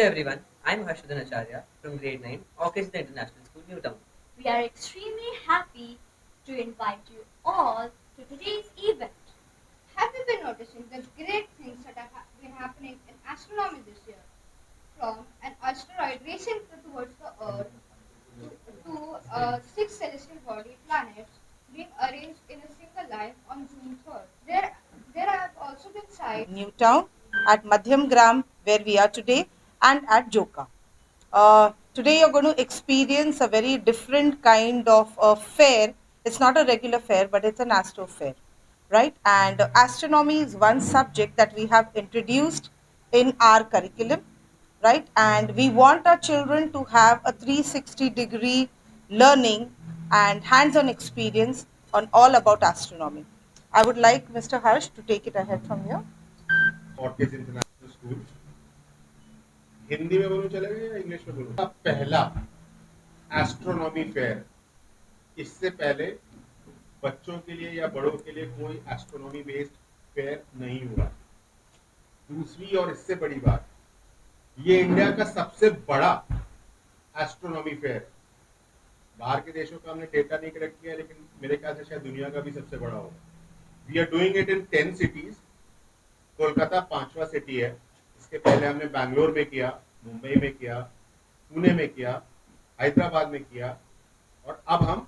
Hello everyone, I'm Harshadan Acharya from grade 9, Orchids the International School, Newtown. We are extremely happy to invite you all to today's event. Have you been noticing the great things that have been happening in astronomy this year? From an asteroid racing towards the Earth to, to uh, six celestial body planets being arranged in a single line on June 3rd. There, there have also been sights Newtown, at Madhyam Gram, where we are today, and at Joka. Uh, today you're going to experience a very different kind of a fair. It's not a regular fair, but it's an astro fair, right? And astronomy is one subject that we have introduced in our curriculum, right? And we want our children to have a 360 degree learning and hands-on experience on all about astronomy. I would like Mr. Harsh to take it ahead from here. International School. Hindi में बोलूँ चलेगा या English में बोलूँ? पहला astronomy fair इससे पहले बच्चों के लिए या बड़ों के लिए कोई एस्ट्रोनॉमी बेस्ड फेयर नहीं हुआ। दूसरी और इससे बड़ी बात, ये इंडिया का सबसे बड़ा एस्ट्रोनॉमी फेयर बाहर के देशों का हमने डेटा नहीं कलेक्ट किया, लेकिन मेरे ख्याल से शायद दुनिया का भी सबसे बड़ा होगा। We are doing it in ten cities Kolkata पांचवा सिटी है। इसके पहले हमने बैंगलोर में किया, मुंबई में किया, पुणे में किया, हैदराबाद में किया और अब हम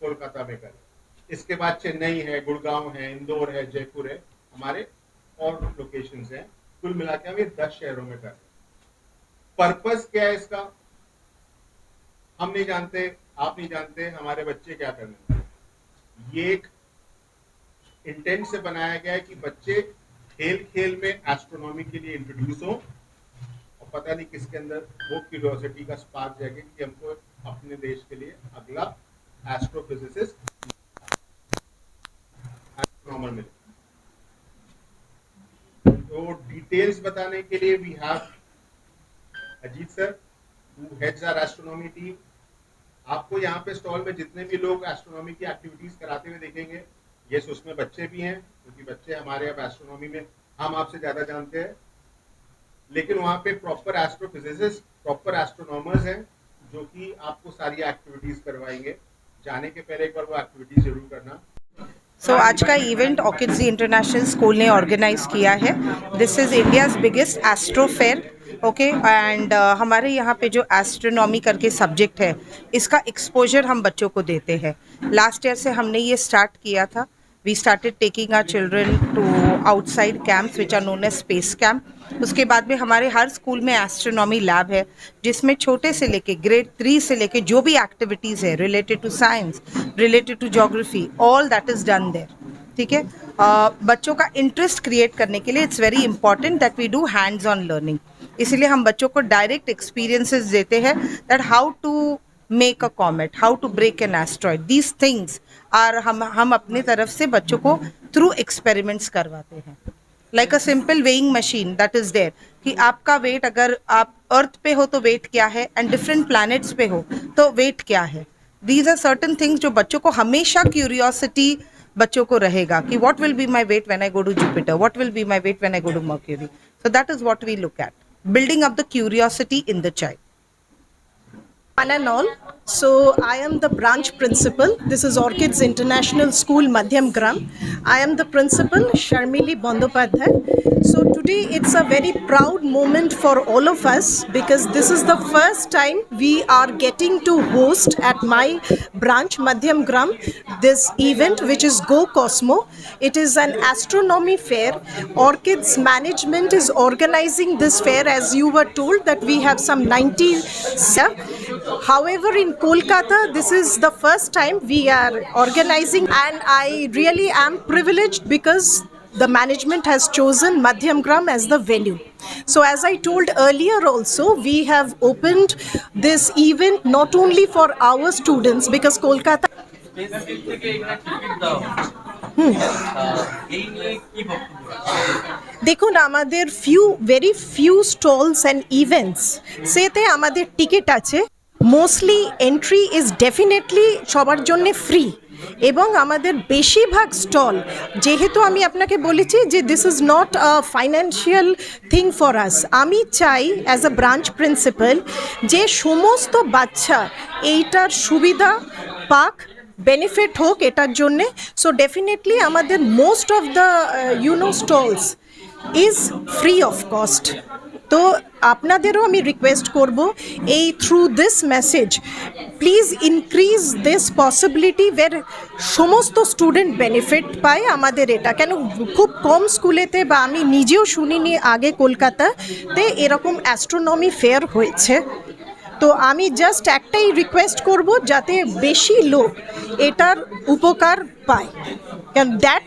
कोलकाता में कर। इसके बाद चेन्नई है, गुड़गांव है, इंदौर है, जयपुर है, हमारे और लोकेशंस हैं। कुल मिला के हम ये दस शहरों में कर रहे पर्पस क्या है इसका? हम नहीं जानते, आप नहीं जानते, हमारे बच्चे क्या करने ये एक इंटेंट से बनाया गया है कि बच्चे खेल खेल में एस्ट्रोनॉमी के लिए इंट्रोड्यूस हो, और पता नहीं किसके अंदर वो क्यूरियोसिटी का स्पार्क जाएगा कि हमको अपने देश के लिए अगला एस्ट्रोफिजिसिस्ट एस्ट्रोनॉमर मिले। तो डिटेल्स बताने के लिए we have Ajit sir who heads our astronomy team आपको यहाँ पे स्टॉल में जितने भी लोग एस्ट्रोनॉमी की एक्टिविटीज़ कराते हुए देखेंगे यस उसमें बच्चे भी हैं क्योंकि बच्चे हमारे अब एस्ट्रोनॉमी में हम आपसे ज़्यादा जानते हैं। लेकिन वहाँ पे प्रॉपर एस्ट्रोफिजिसिस्ट प्रॉपर एस्ट्रोनॉमर्स हैं जो कि आपको सारी एक्टिविटीज़ करवाएँगे। जाने के पहले एक बार वो एक्टिविटीज़ ज़रूर करना। सो so, आज का इवेंट ऑकिड्स इंटरनेशनल स्कूल ने ऑर्गेनाइज किया है। This is India's biggest astro fair okay and हमारे यहाँ पे जो एस्ट्रोनॉमी करके सब्जेक्ट है इसका एक्सपोजर हम बच्चों को देते हैं। लास्ट ईयर से हमने ये स्टार्ट किया था। We started taking our children to outside camps which are known as space camp उसके बाद में हमारे हर स्कूल में एस्ट्रोनॉमी लैब है, जिसमें छोटे से लेके ग्रेड थ्री से लेके जो भी एक्टिविटीज़ है related to science related to geography all that is done there ठीक है? बच्चों का इंटरेस्ट क्रिएट करने के लिए it's very important that we do hands on learning इसीलिए हम बच्चों को डायरेक्ट एक्सपीरियंसेस देते हैं that how to make a comet how to break an asteroid these things are हम हम अपने तरफ़ से बच्चों को थ्रू एक्सपेरिमेंट्स करवाते हैं। Like a simple weighing machine that is there कि आपका वेट अगर आप अर्थ पे हो तो वेट क्या है एंड डिफरेंट प्लैनेट्स पे हो तो वेट क्या है। दीज आर सर्टन थिंग्स जो बच्चों को हमेशा क्यूरियोसिटी बच्चों को रहेगा कि what will be my weight when I go to Jupiter what will be my weight when I go to Mercury so that is what we look at building up the curiosity in the child. One and all. So I am the branch principal. This is Orchids International School, Madhyam Gram. I am the principal, Sharmili Bandopadhyay. So today it's a very proud moment for all of us because this is the first time we are getting to host at my branch, Madhyam Gram, this event which is Go Cosmo. It is an astronomy fair. Orchids management is organizing this fair as you were told that we have some 90. However, in Kolkata, this is the first time we are organizing, and I really am privileged because the management has chosen Madhyam Gram as the venue. So, as I told earlier, also, we have opened this event not only for our students because Kolkata. Space থেকে এখানে ticket দেওয়া হচ্ছে আহ, এই নিয়ে কি বক্তব্য আছে? দেখুন আমাদের few very few stalls and events সেতে আমাদের টিকিট আছে মোস্টলি এন্ট্রি ইজ ডেফিনেটলি সবার জন্য ফ্রি এবং আমাদের বেশিরভাগ স্টল যেহেতু আমি আপনাকে বলেছি যে this is not a financial thing for us আমি চাই অ্যাজ আ ব্রাঞ্চ প্রিন্সিপাল যে সমস্ত বাচ্চা এইটার সুবিধা পাক বেনিফিট হোক এটার জন্যে সো ডেফিনেটলি আমাদের most of the you know stalls is free of cost তো আপনাদেরও আমি রিকোয়েস্ট করব এই through this message please increase this possibility where সমস্ত স্টুডেন্ট বেনিফিট পায় আমাদের এটা। কেন খুব কম স্কুলেতে বা আমি নিজেও শুনিনি আগে কলকাতাতে এরকম অ্যাস্ট্রোনমি ফেয়ার হয়েছে। তো আমি জাস্ট একটাই রিকোয়েস্ট করব যাতে বেশি লোক এটার উপকার পায়। কেন দ্যাট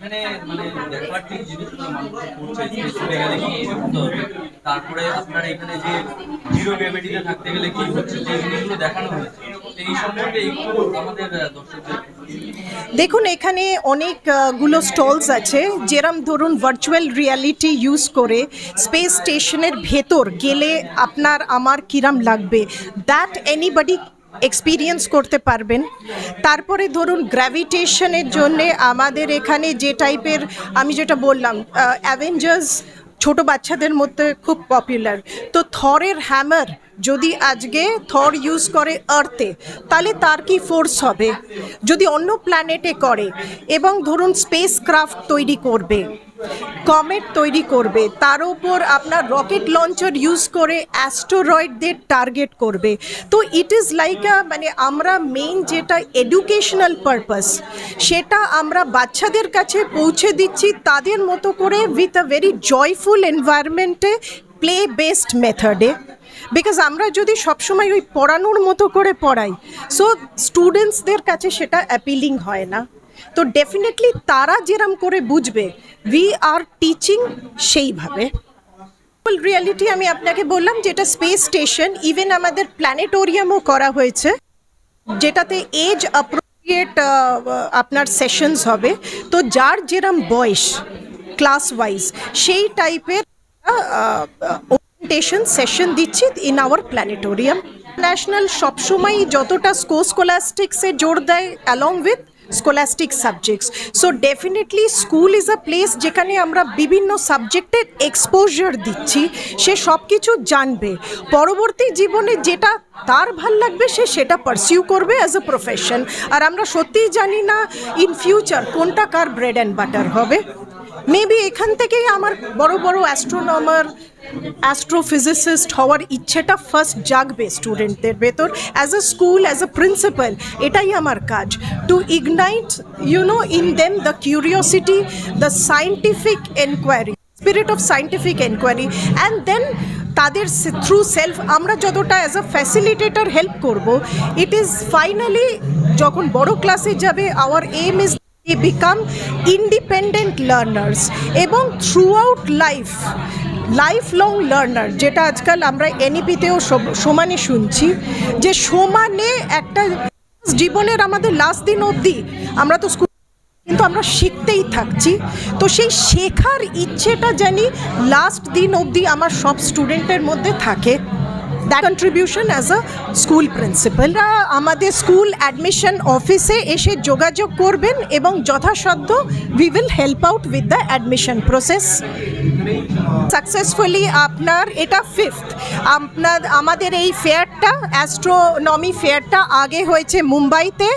মানে জিনিসগুলো দেখানো হয়েছে তো এই সম্পর্কে একটু আমাদের আহ, দর্শকদের দেখুন এখানে অনেকগুলো স্টলস আছে। যেরম ধরুন ভার্চুয়াল রিয়ালিটি ইউজ করে স্পেস স্টেশনের ভেতর গেলে আপনার আমার কিরাম লাগবে? দ্যাট এনিবডি এক্সপিরিয়েন্স করতে পারবেন। তারপরে ধরুন গ্র্যাভিটেশনের জন্যে আমাদের এখানে যে টাইপের আমি যেটা বললাম অ্যাভেঞ্জার্স ছোট বাচ্চাদের মধ্যে খুব পপুলার তো থরের হ্যামার যদি আজকে থর ইউজ করে আর্থে তাহলে তার কি ফোর্স হবে? যদি অন্য প্ল্যানেটে করে, এবং ধরুন স্পেস ক্রাফট তৈরি করবে কমেট তৈরি করবে। তার উপর আপনার রকেট লঞ্চার ইউজ করে অ্যাস্টোরয়েডদের টার্গেট করবে। তো ইট ইজ লাইক আ মানে আমরা মেইন যেটা এডুকেশনাল পারপাস সেটা আমরা বাচ্চাদের কাছে পৌঁছে দিচ্ছি তাদের মতো করে উইথ আ ভেরি জয়ফুল এনভায়রনমেন্টে প্লে বেসড মেথডে বিকজ আমরা যদি সবসময় ওই পড়ানোর মতো করে পড়াই সো স্টুডেন্টসদের কাছে সেটা অ্যাপিলিং হয় না। তো ডেফিনেটলি তারা যেরম করে বুঝবে উই আর টিচিং সেইভাবে। রিয়ালিটি আমি আপনাকে বললাম যেটা স্পেস স্টেশন ইভেন আমাদের প্ল্যানেটোরিয়ামও করা হয়েছে, যেটাতে এজ অ্যাপ্রোপ্রিয়েট আপনার সেশনস হবে। তো যার যেরম বয়স ক্লাস ওয়াইজ সেই টাইপের ওরিয়েন্টেশন সেশন দিচ্ছি ইন আওয়ার প্ল্যানেটোরিয়াম ন্যাশনাল সবসময় যতটা স্কো স্কোলাস্টিক্সে জোর দেয় along with scholastic subjects so definitely school is a place যেখানে আমরা বিভিন্ন সাবজেক্টের এক্সপোজার দিচ্ছি, সে সব কিছু জানবে। পরবর্তী জীবনে যেটা তার ভালো লাগবে, সে সেটা পারসিউ করবে অ্যাজ এ প্রফেশন আর আমরা সত্যিই জানি না ইন ফিউচার কোনটা কার ব্রেড অ্যান্ড বাটার হবে। মেবি এখান থেকেই আমার বড় বড় অ্যাস্ট্রোনমার অ্যাস্ট্রোফিজিসিস্ট হওয়ার ইচ্ছেটা ফার্স্ট জাগবে স্টুডেন্টদের ভেতর। As a school as a principal এটাই আমার কাজ। To ignite you know in them the curiosity the scientific enquiry spirit of scientific enquiry and then তাদের থ্রু সেলফ আমরা যতটা অ্যাজ আ ফ্যাসিলিটেটর হেল্প করব ইট ইজ ফাইনালি যখন বড় ক্লাসে যাবে our aim is they become independent learners এবং throughout life life long learner যেটা আজকাল আমরা এনইপিতেও সমানে শুনছি, যে সমানে একটা জীবনের আমাদের লাস্ট দিন অবধি আমরা তো স্কুল, কিন্তু আমরা শিখতেই থাকছি। তো সেই শেখার ইচ্ছেটা জানি লাস্ট দিন অবধি আমার সব স্টুডেন্টের মধ্যে থাকে। That contribution as a school principal আমাদের স্কুল অ্যাডমিশন অফিসে এসে যোগাযোগ করবেন এবং যথাসাধ্য we will help out with the admission process successfully আপনার, এটা ফিফথ আপনার, আমাদের এই ফেয়ারটা অ্যাস্ট্রোনমি ফেয়ারটা আগে হয়েছে মুম্বাইতে,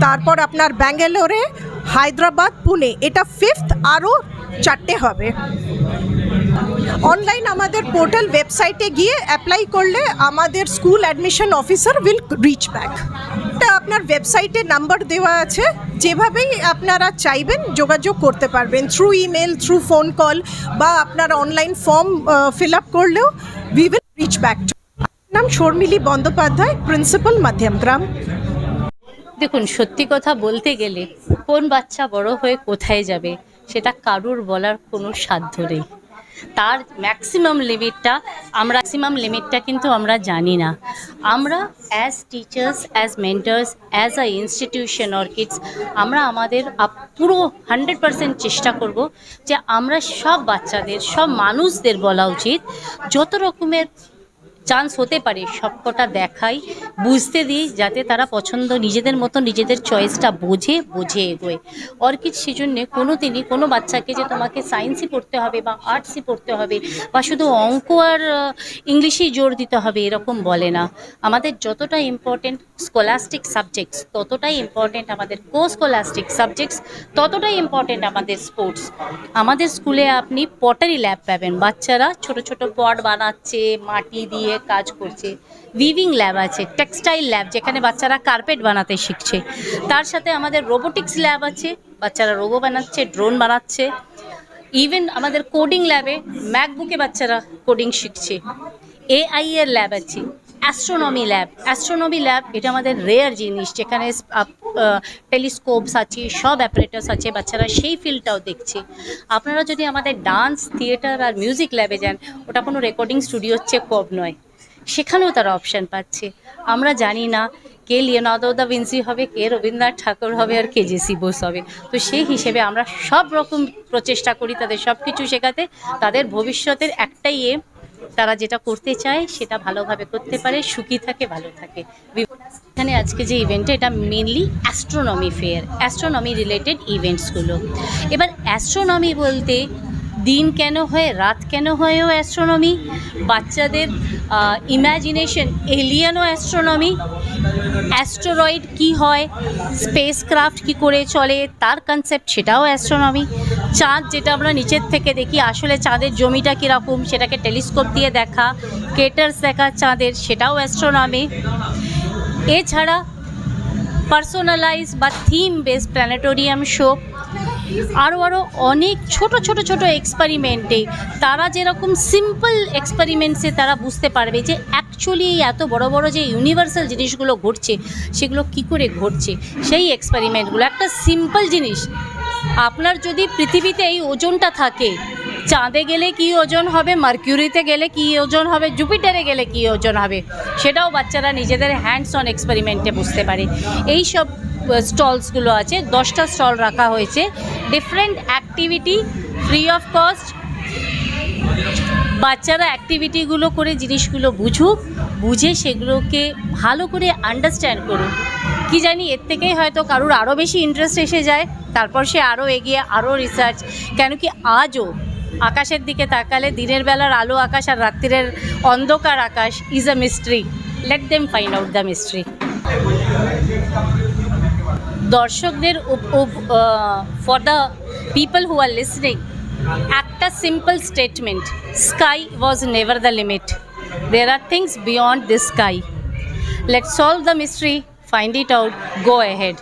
তারপর আপনার ব্যাঙ্গালোরে, হায়দ্রাবাদ, পুনে। এটা ফিফথ আরও চারটে হবে। অনলাইন আমাদের পোর্টাল ওয়েবসাইটে গিয়ে অ্যাপ্লাই করলে আমাদের school admission officer will reach back আপনার ওয়েবসাইটে নাম্বার দেওয়া আছে। যেভাবেই আপনারা চাইবেন যোগাযোগ করতে পারবেন। Through email through phone call বা আপনারা অনলাইন ফর্ম ফিল আপ করলেও উই উইল রিচ ব্যাক নাম শর্মিলি বন্দ্যোপাধ্যায় প্রিন্সিপাল মাধ্যমগ্রাম দেখুন, সত্যি কথা বলতে গেলে কোন বাচ্চা বড় হয়ে কোথায় যাবে, সেটা কারুর বলার কোনো সাধ্য নেই। তার ম্যাক্সিমাম লিমিটটা আমরা ম্যাক্সিমাম লিমিটটা কিন্তু আমরা জানি না। আমরা as teachers as mentors as a institution or kids আমরা আমাদের পুরো হান্ড্রেড পারসেন্ট চেষ্টা করব যে আমরা সব বাচ্চাদের, সব মানুষদের বলা উচিত, যত রকমের চান্স হতে পারে সবকটা দেখাই, বুঝতে দিই যাতে তারা পছন্দ নিজেদের মতো নিজেদের চয়েসটা বোঝে বোঝে এগোয়। অর্কিড সেজন্যে কোনো দিনই কোনো বাচ্চাকে যে তোমাকে সায়েন্সই পড়তে হবে বা আর্টসই পড়তে হবে বা শুধু অঙ্ক আর ইংলিশেই জোর দিতে হবে এরকম বলে না। আমাদের যতটা ইম্পর্টেন্ট স্কলাস্টিক সাবজেক্টস ততটাই ইম্পর্টেন্ট আমাদের কো স্কলাস্টিক সাবজেক্টস ততটাই ইম্পর্টেন্ট আমাদের স্পোর্টস আমাদের স্কুলে আপনি পটারি ল্যাব পাবেন। বাচ্চারা ছোট ছোট পট বানাচ্ছে, মাটি দিয়ে কাজ করছে। উইভিং ল্যাব আছে টেক্সটাইল ল্যাব যেখানে বাচ্চারা কার্পেট বানাতে শিখছে। তার সাথে আমাদের রোবোটিক্স ল্যাব আছে, বাচ্চারা রোবো বানাচ্ছে ড্রোন বানাচ্ছে। ইভেন আমাদের কোডিং ল্যাবে ম্যাকবুকে বাচ্চারা কোডিং শিখছে। এআই এর ল্যাব আছে অ্যাস্ট্রোনমি ল্যাব অ্যাস্ট্রোনমি ল্যাব এটা আমাদের রেয়ার জিনিস, যেখানে টেলিস্কোপস আছে, সব অ্যাপারেটাস আছে, বাচ্চারা সেই ফিল্ডটাও দেখছে। আপনারা যদি আমাদের ডান্স থিয়েটার আর মিউজিক ল্যাবে যান, ওটা কোনো রেকর্ডিং স্টুডিওর চেয়ে কম নয়। সেখানেও তারা অপশান পাচ্ছে। আমরা জানি না কে লিওনার্দো দা ভিন্সি হবে, কে রবীন্দ্রনাথ ঠাকুর হবে, আর কে জেসি বোস হবে। তো সেই হিসেবে আমরা সব রকম প্রচেষ্টা করি তাদের সব কিছু শেখাতে। তাদের ভবিষ্যতের একটাই এম তারা যেটা করতে চায় সেটা ভালোভাবে করতে পারে, সুখী থাকে, ভালো থাকে। এখানে আজকে যে ইভেন্টটা এটা mainly astronomy fair astronomy related ইভেন্টসগুলো এবার অ্যাস্ট্রোনমি বলতে দিন কেন হয়, রাত কেন হয়ও অ্যাস্ট্রোনমি বাচ্চাদের ইম্যাজিনেশন এলিয়ানও অ্যাস্ট্রোনমি অ্যাস্ট্রোরয়েড কি হয় স্পেসক্রাফট কি করে চলে, তার কনসেপ্ট সেটাও অ্যাস্ট্রোনমি চাঁদ যেটা আমরা নিচের থেকে দেখি, আসলে চাঁদের জমিটা কীরকম, সেটাকে টেলিস্কোপ দিয়ে দেখা, কেটার্স দেখা চাঁদের, সেটাও অ্যাস্ট্রোনমি এছাড়া পার্সোনালাইজ বা থিম বেস প্ল্যানেটোরিয়াম শো আরও আরও অনেক ছোট ছোট ছোট এক্সপেরিমেন্টে তারা যেরকম সিম্পল এক্সপেরিমেন্টসে তারা বুঝতে পারবে যে অ্যাকচুয়ালি এত বড় বড় যে ইউনিভার্সাল জিনিসগুলো ঘটছে, সেগুলো কি করে ঘটছে, সেই এক্সপেরিমেন্টগুলো একটা সিম্পল জিনিস আপনার যদি পৃথিবীতে এই ওজনটা থাকে, চাঁদে গেলে কি ওজন হবে, মার্কিউরিতে গেলে কি ওজন হবে, জুপিটারে গেলে কি ওজন হবে, সেটাও বাচ্চারা নিজেদের হ্যান্ডস অন এক্সপেরিমেন্টে বুঝতে পারে। এই সব স্টলসগুলো আছে, দশটা স্টল রাখা হয়েছে। Different activity free of cost বাচ্চারা অ্যাক্টিভিটিগুলো করে জিনিসগুলো বুঝুক, বুঝে সেগুলোকে ভালো করে আন্ডারস্ট্যান্ড করুক। কি জানি, এর থেকেই হয়তো কারোর আরও বেশি ইন্টারেস্ট এসে যায়, তারপর সে আরও এগিয়ে আরও রিসার্চ কেন কি আজও আকাশের দিকে তাকালে দিনের বেলার আলো আকাশ আর রাত্রিরের অন্ধকার আকাশ is a mystery let them find out the mystery দর্শকদের for the people who are listening একটা simple statement sky was never the limit there are things beyond this sky let solve the mystery find it out go ahead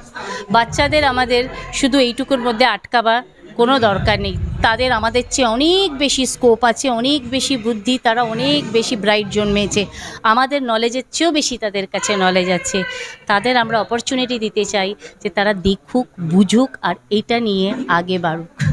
বাচ্চাদের আমাদের শুধু এইটুকুর মধ্যে আটকাবা কোনো দরকার নেই। তাদের আমাদের চেয়ে অনেক বেশি স্কোপ আছে, অনেক বেশি বুদ্ধি, তারা অনেক বেশি ব্রাইট জন্মেছে। আমাদের নলেজের চেয়েও বেশি তাদের কাছে নলেজ আছে। তাদের আমরা অপরচুনিটি দিতে চাই যে তারা দেখুক, বুঝুক, আর এটা নিয়ে আগে বাড়ুক।